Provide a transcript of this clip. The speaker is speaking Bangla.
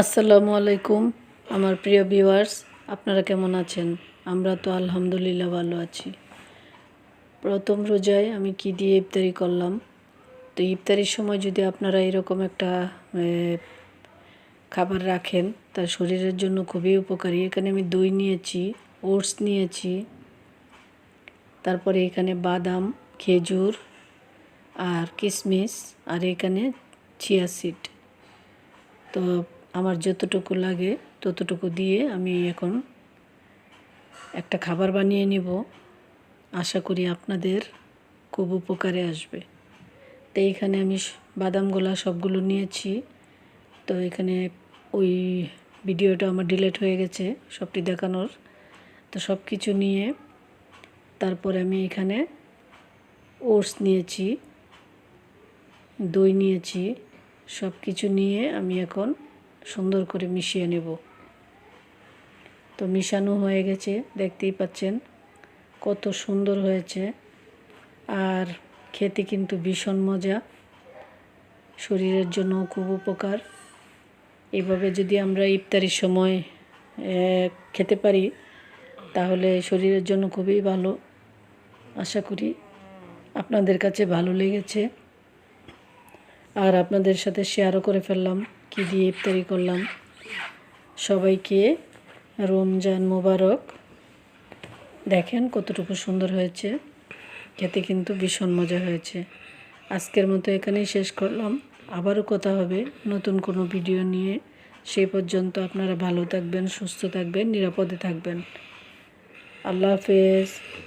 আসসালামু আলাইকুম, আমার প্রিয় ভিউয়ার্স, আপনারা কেমন আছেন? আমরা তো আলহামদুলিল্লাহ ভালো আছি। প্রথম রোজায় আমি কি দিয়ে ইফতারি করলাম? তো ইফতারির সময় যদি আপনারা এরকম একটা খাবার রাখেন, তার শরীরের জন্য খুবই উপকারী। এখানে আমি দই নিয়েছি, ওটস নিয়েছি, তারপরে এখানে বাদাম, খেজুর আর কিশমিশ আর এখানে চিয়া সিড। তো আমার যতটুকু লাগে, ততটুকু দিয়ে আমি এখন একটা খাবার বানিয়ে নিব। আশা করি আপনাদের খুব উপকারে আসবে। তো এইখানে আমি বাদামগুলা সবগুলো নিয়েছি। তো এখানে ওই ভিডিওটা আমার ডিলেট হয়ে গেছে, সবটি দেখানোর। তো সব কিছু নিয়ে তারপরে আমি এখানে ওটস নিয়েছি, দই নিয়েছি সব কিছু নিয়ে আমি এখন সুন্দর করে মিশিয়ে নেব। তো মিশানো হয়ে গেছে, দেখতেই পাচ্ছেন কত সুন্দর হয়েছে। আর খেতে কিন্তু ভীষণ মজা, শরীরের জন্য খুব উপকার। এভাবে যদি আমরা ইফতারির সময় খেতে পারি, তাহলে শরীরের জন্য খুবই ভালো। আশা করি আপনাদের কাছে ভালো লেগেছে। আর আপনাদের সাথে শেয়ারও করে ফেললাম। কি দিয়ে ইফতারি করলাম। সবাইকে রমজান মোবারক। দেখেন কতটুকু সুন্দর হয়েছে। খেতে কিন্তু ভীষণ মজা হয়েছে। আজকের মতো এখানেই শেষ করলাম। আবারও কথা হবে নতুন কোনো ভিডিও নিয়ে। সেই পর্যন্ত আপনারা ভালো থাকবেন, সুস্থ থাকবেন, নিরাপদে থাকবেন। আল্লাহ হাফেজ।